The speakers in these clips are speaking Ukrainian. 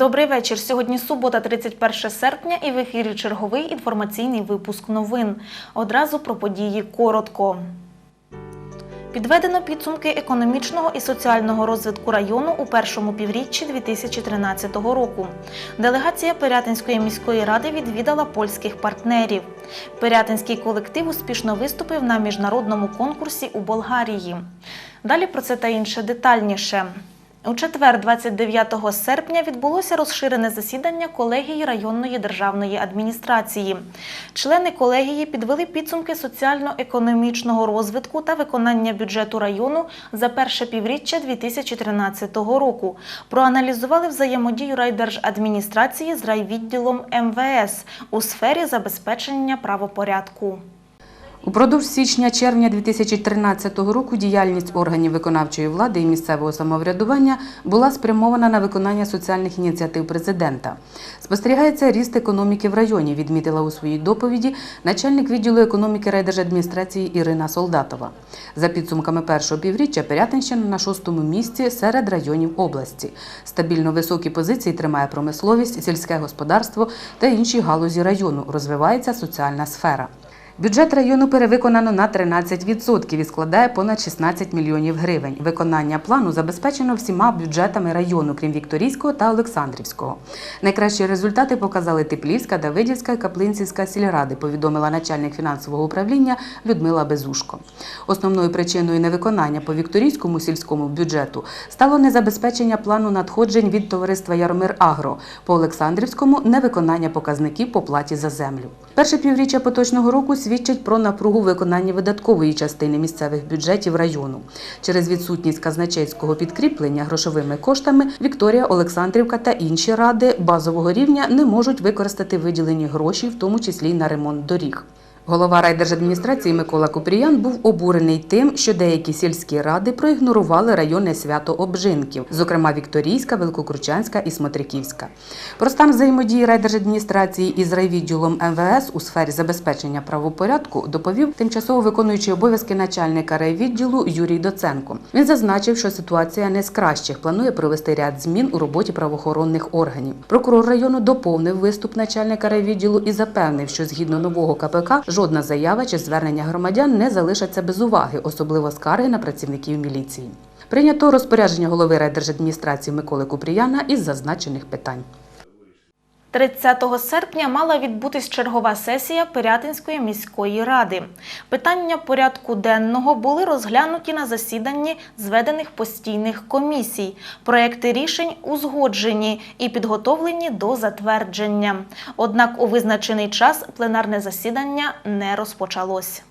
Добрий вечір. Сьогодні субота, 31 серпня, і в ефірі черговий інформаційний випуск новин. Одразу про події коротко. Підведено підсумки економічного і соціального розвитку району у першому півріччі 2013 року. Делегація Пирятинської міської ради відвідала польських партнерів. Пирятинський колектив успішно виступив на міжнародному конкурсі у Болгарії. Далі про це та інше детальніше. У четвер, 29 серпня, відбулося розширене засідання колегії районної державної адміністрації. Члени колегії підвели підсумки соціально-економічного розвитку та виконання бюджету району за перше півріччя 2013 року. Проаналізували взаємодію райдержадміністрації з райвідділом МВС у сфері забезпечення правопорядку. Упродовж січня-червня 2013 року діяльність органів виконавчої влади і місцевого самоврядування була спрямована на виконання соціальних ініціатив президента. Спостерігається ріст економіки в районі, відмітила у своїй доповіді начальник відділу економіки райдержадміністрації Ірина Солдатова. За підсумками першого півріччя Пирятинщина на шостому місці серед районів області. Стабільно високі позиції тримає промисловість, сільське господарство та інші галузі району. Розвивається соціальна сфера. Бюджет району перевиконано на 13% і складає понад 16 мільйонів гривень. Виконання плану забезпечено всіма бюджетами району, крім Вікторійського та Олександрівського. Найкращі результати показали Теплівська, Давидівська і Каплинцівська сільради, повідомила начальник фінансового управління Людмила Безушко. Основною причиною невиконання по Вікторійському сільському бюджету стало незабезпечення плану надходжень від товариства Ярмир Агро. По Олександрівському невиконання показників по платі за землю. Перше півріччя поточного року свідчить про напругу виконання видаткової частини місцевих бюджетів району. Через відсутність казначейського підкріплення грошовими коштами Вікторія, Олександрівка та інші ради базового рівня не можуть використати виділені гроші, в тому числі й на ремонт доріг. Голова райдержадміністрації Микола Купріян був обурений тим, що деякі сільські ради проігнорували районне свято обжинків, зокрема Вікторійська, Великокручанська і Смотриківська. Про стан взаємодії райдержадміністрації із райвідділом МВС у сфері забезпечення правопорядку доповів тимчасово виконуючий обов'язки начальника райвідділу Юрій Доценко. Він зазначив, що ситуація не з кращих. Планує провести ряд змін у роботі правоохоронних органів. Прокурор району доповнив виступ начальника райвідділу і запевнив, що згідно нового КПК жодна заява чи звернення громадян не залишаться без уваги, особливо скарги на працівників міліції. Прийнято розпорядження голови райдержадміністрації Миколи Купріяна із зазначених питань. 30 серпня мала відбутись чергова сесія Пирятинської міської ради. Питання порядку денного були розглянуті на засіданні зведених постійних комісій. Проекти рішень узгоджені і підготовлені до затвердження. Однак у визначений час пленарне засідання не розпочалось.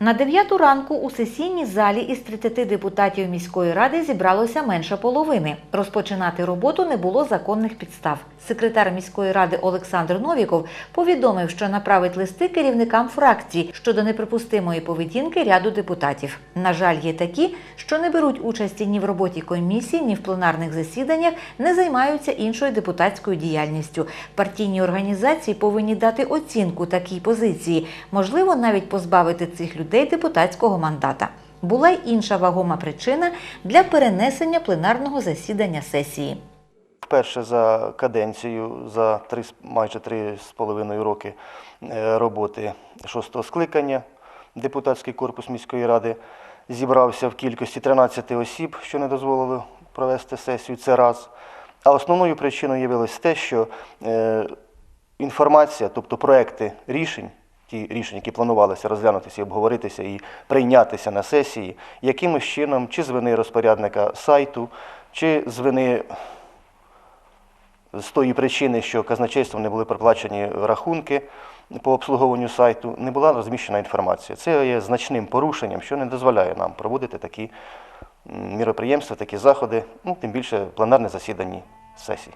На 9 ранку у сесійній залі із 30 депутатів міської ради зібралося менше половини. Розпочинати роботу не було законних підстав. Секретар міської ради Олександр Новіков повідомив, що направить листи керівникам фракцій щодо неприпустимої поведінки ряду депутатів. На жаль, є такі, що не беруть участі ні в роботі комісії, ні в пленарних засіданнях, не займаються іншою депутатською діяльністю. Партійні організації повинні дати оцінку такій позиції, можливо, навіть позбавити цих людей депутатського мандата. Була й інша вагома причина для перенесення пленарного засідання сесії. Вперше за каденцію, за три, майже три з половиною роки е, роботи шостого скликання депутатський корпус міської ради зібрався в кількості 13 осіб, що не дозволило провести сесію. Це раз. А основною причиною явилось те, що е, інформація, тобто проекти рішень, ті рішення, які планувалися розглянутися обговоритися і прийнятися на сесії, якимось чином, чи з вини розпорядника сайту, чи з вини з тої причини, що казначейством не були проплачені рахунки по обслуговуванню сайту, не була розміщена інформація. Це є значним порушенням, що не дозволяє нам проводити такі міроприємства, такі заходи, ну, тим більше пленарне засідання сесій.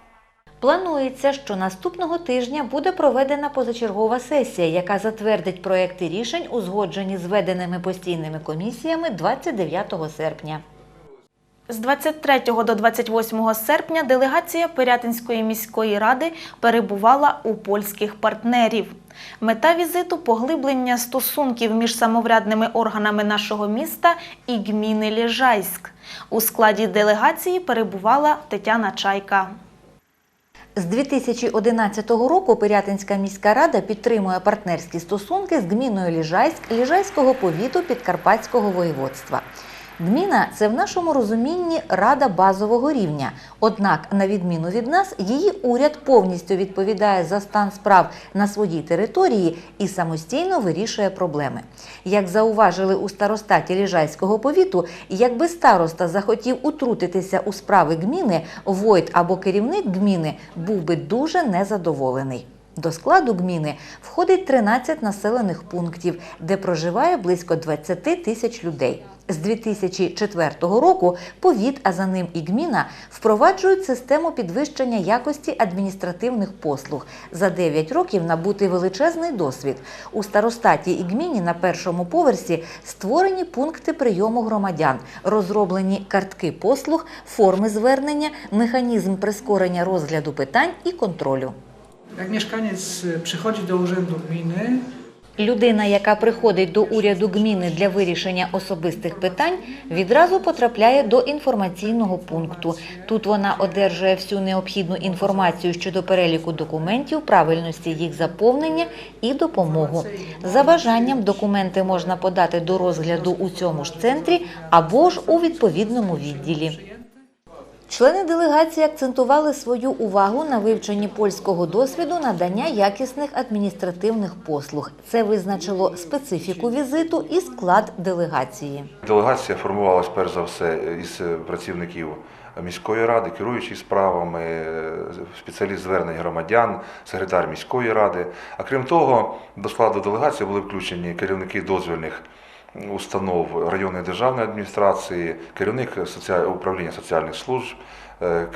Планується, що наступного тижня буде проведена позачергова сесія, яка затвердить проекти рішень, узгоджені з веденими постійними комісіями 29 серпня. З 23 до 28 серпня делегація Пирятинської міської ради перебувала у польських партнерів. Мета візиту поглиблення стосунків між самоврядними органами нашого міста і гміни Ліжайськ. У складі делегації перебувала Тетяна Чайка. З 2011 року Пирятинська міська рада підтримує партнерські стосунки з гміною Ліжайськ Ліжайського повіту Підкарпатського воєводства. Гміна це в нашому розумінні рада базового рівня. Однак, на відміну від нас, її уряд повністю відповідає за стан справ на своїй території і самостійно вирішує проблеми. Як зауважили у старостаті Ліжайського повіту, якби староста захотів утрутитися у справи гміни, войт або керівник гміни був би дуже незадоволений. До складу гміни входить 13 населених пунктів, де проживає близько 20 тисяч людей. З 2004 року повіт, а за ним і гміна, впроваджують систему підвищення якості адміністративних послуг. За 9 років набутий величезний досвід. У старостаті і гміні на першому поверсі створені пункти прийому громадян, розроблені картки послуг, форми звернення, механізм прискорення розгляду питань і контролю. Jak mieszkaniec przychodzi do urzędu gminy, Людина, яка приходить до уряду гміни для вирішення особистих питань, відразу потрапляє до інформаційного пункту. Тут вона одержує всю необхідну інформацію щодо переліку документів, правильності їх заповнення і допомогу. За бажанням документи можна подати до розгляду у цьому ж центрі або ж у відповідному відділі. Члени делегації акцентували свою увагу на вивченні польського досвіду надання якісних адміністративних послуг. Це визначило специфіку візиту і склад делегації. Делегація формувалась перш за все із працівників міської ради, керуючий справами, спеціаліст звернень громадян, секретар міської ради. А крім того, до складу делегації були включені керівники дозвільних установ районної державної адміністрації, керівник управління соціальних служб. е,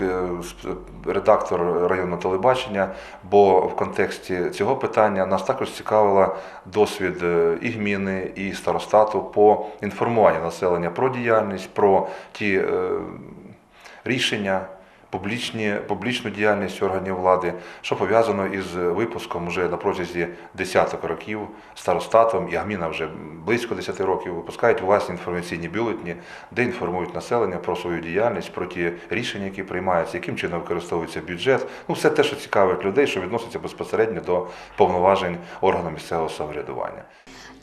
Редактор районного телебачення, бо в контексті цього питання нас також цікавила досвід е, і гміни, і старостату по інформуванню населення про діяльність, про ті е, рішення, публічні, публічну діяльність органів влади, що пов'язано із випуском вже на протязі десяток років старостатом, і гміна вже близько 10 років випускають власні інформаційні бюлетні, де інформують населення про свою діяльність, про ті рішення, які приймаються, яким чином використовується бюджет. Ну, все те, що цікавить людей, що відноситься безпосередньо до повноважень органу місцевого самоврядування.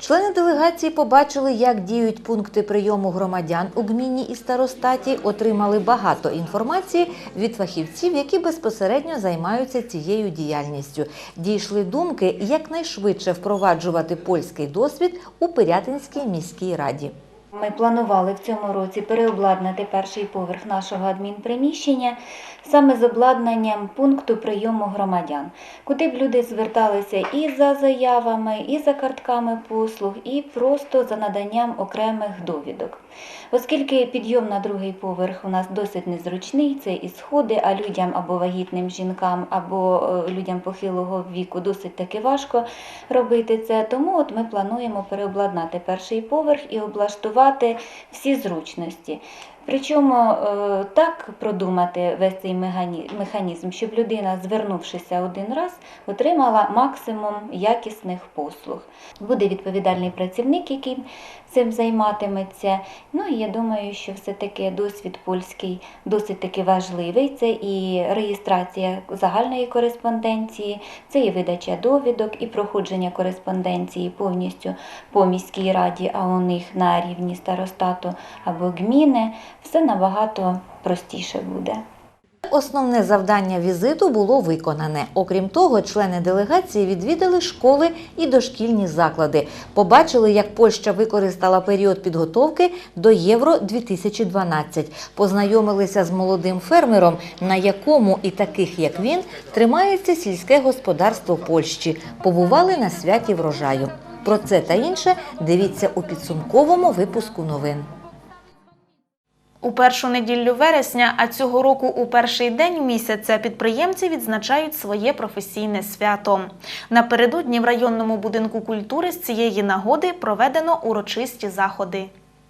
Члени делегації побачили, як діють пункти прийому громадян у гміні і старостаті, отримали багато інформації від фахівців, які безпосередньо займаються цією діяльністю. Дійшли думки якнайшвидше впроваджувати польський досвід у Пирятинській міській раді. Ми планували в цьому році переобладнати перший поверх нашого адмінприміщення саме з обладнанням пункту прийому громадян, куди б люди зверталися і за заявами, і за картками послуг, і просто за наданням окремих довідок. Оскільки підйом на другий поверх у нас досить незручний, це і сходи, а людям або вагітним жінкам, або е, людям похилого віку досить таки важко робити це. Тому от ми плануємо переобладнати перший поверх і облаштувати всі зручності. Причому е, так продумати весь цей механізм, щоб людина, звернувшися один раз, отримала максимум якісних послуг. Буде відповідальний працівник, який цим займатиметься. Ну і я думаю, що все-таки досвід польський досить таки важливий. Це і реєстрація загальної кореспонденції, це і видача довідок, і проходження кореспонденції повністю по міській раді, а у них на рівні старостату або гміни, все набагато простіше буде. Основне завдання візиту було виконане. Окрім того, члени делегації відвідали школи і дошкільні заклади. Побачили, як Польща використала період підготовки до Євро 2012 Познайомилися з молодим фермером, на якому і таких як він тримається сільське господарство Польщі. Побували на святі врожаю. Про це та інше дивіться у підсумковому випуску новин. У першу неділю вересня, а цього року у перший день місяця підприємці відзначають своє професійне свято. Напередодні в районному будинку культури з цієї нагоди проведено урочисті заходи.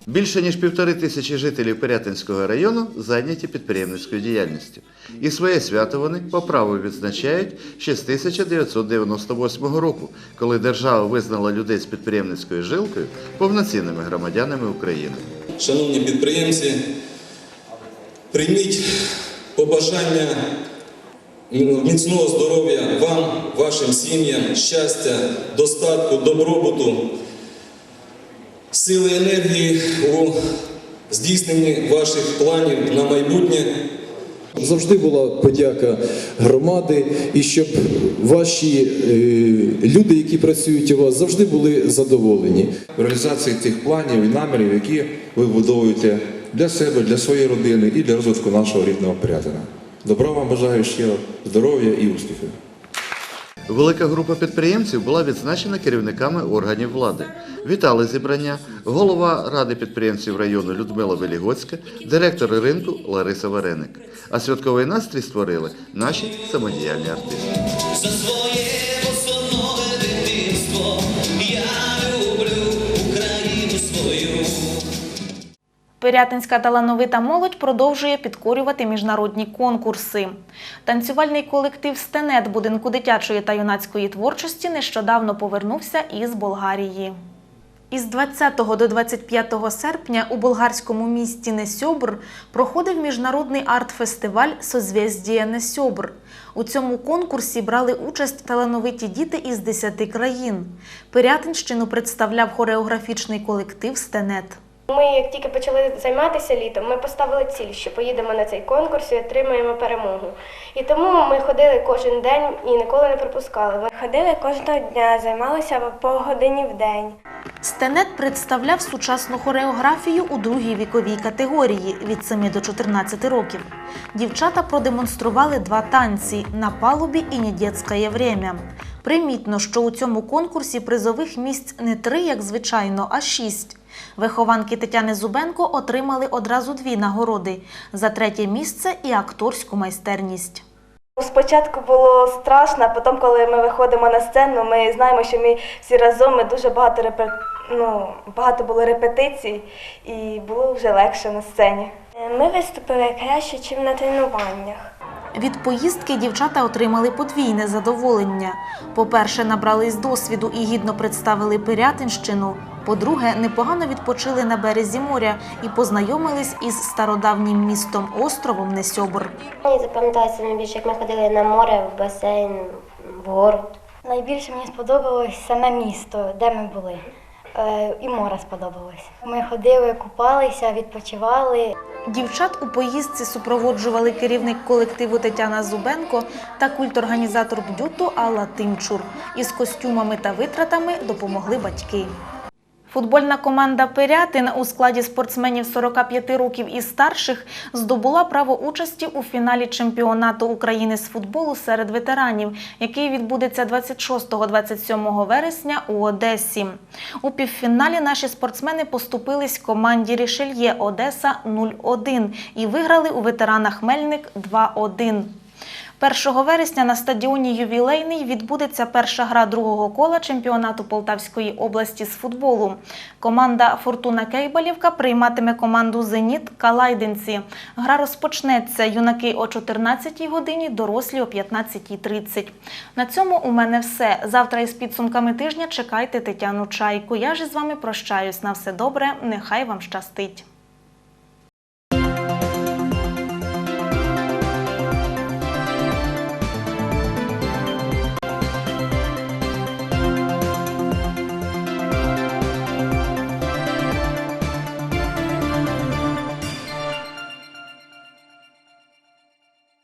Більше ніж півтори тисячі жителів Пирятинського району зайняті підприємницькою діяльністю. І своє свято вони по праву відзначають ще з 1998 року, коли держава визнала людей з підприємницькою жилкою повноцінними громадянами України. Шановні підприємці, прийміть побажання міцного здоров'я вам, вашим сім'ям, щастя, достатку, добробуту, сили енергії у здійсненні ваших планів на майбутнє. Завжди була подяка громади, і щоб ваші е, люди, які працюють у вас, завжди були задоволені. В реалізації тих планів і намірів, які ви будуєте для себе, для своєї родини і для розвитку нашого рідного Пирятина. Добро вам бажаю щиро, здоров'я і успіхів. Велика група підприємців була відзначена керівниками органів влади. Вітали зібрання голова Ради підприємців району Людмила Велігоцька, директор ринку Лариса Вареник. А святковий настрій створили наші самодіяльні артисти. За своє босоноге дитинство я люблю Україну свою. Пирятинська талановита молодь продовжує підкорювати міжнародні конкурси. Танцювальний колектив Стенет будинку дитячої та юнацької творчості нещодавно повернувся із Болгарії. Із 20 до 25 серпня у болгарському місті Несьобр проходив міжнародний арт-фестиваль «Созвєздія Несьобр». У цьому конкурсі брали участь талановиті діти із 10 країн. Пирятинщину представляв хореографічний колектив «Стенет». Ми, як тільки почали займатися літом, ми поставили ціль, що поїдемо на цей конкурс і отримаємо перемогу. І тому ми ходили кожен день і ніколи не пропускали. Ходили кожного дня, займалися по годині в день. Стенет представляв сучасну хореографію у другій віковій категорії від 7 до 14 років. Дівчата продемонстрували два танці на палубі і «Недєцькає время. Примітно, що у цьому конкурсі призових місць не три, як звичайно, а шість. Вихованки Тетяни Зубенко отримали одразу дві нагороди за третє місце і акторську майстерність. Спочатку було страшно, а потім, коли ми виходимо на сцену, ми знаємо, що ми всі разом ми дуже багато репе... ну, багато було репетицій, і було вже легше на сцені. Ми виступили краще, ніж на тренуваннях. Від поїздки дівчата отримали подвійне задоволення. По-перше, набрались досвіду і гідно представили Пирятинщину. По-друге, непогано відпочили на березі моря і познайомились із стародавнім містом островом Несьобр. Мені запам'ятається найбільше, як ми ходили на море, в басейн, в город. Найбільше мені сподобалось саме місто, де ми були. Е, І море сподобалось. Ми ходили, купалися, відпочивали. Дівчат у поїздці супроводжували керівник колективу Тетяна Зубенко та культорганізатор бдюту Алла Тимчур. Із костюмами та витратами допомогли батьки. Футбольна команда Пирятин у складі спортсменів 45 років і старших здобула право участі у фіналі чемпіонату України з футболу серед ветеранів, який відбудеться 26-27 вересня у Одесі. У півфіналі наші спортсмени поступились команді Рішельє Одеса 0-1 і виграли у ветеранах Мельник 2-1. 1 вересня на стадіоні Ювілейний відбудеться перша гра другого кола чемпіонату Полтавської області з футболу. Команда Фортуна Кейбалівка прийматиме команду Зеніт Калайденці. Гра розпочнеться юнаки о 14 годині, дорослі о 15.30. На цьому у мене все. Завтра із підсумками тижня чекайте Тетяну Чайку. Я ж із вами прощаюсь. На все добре. Нехай вам щастить.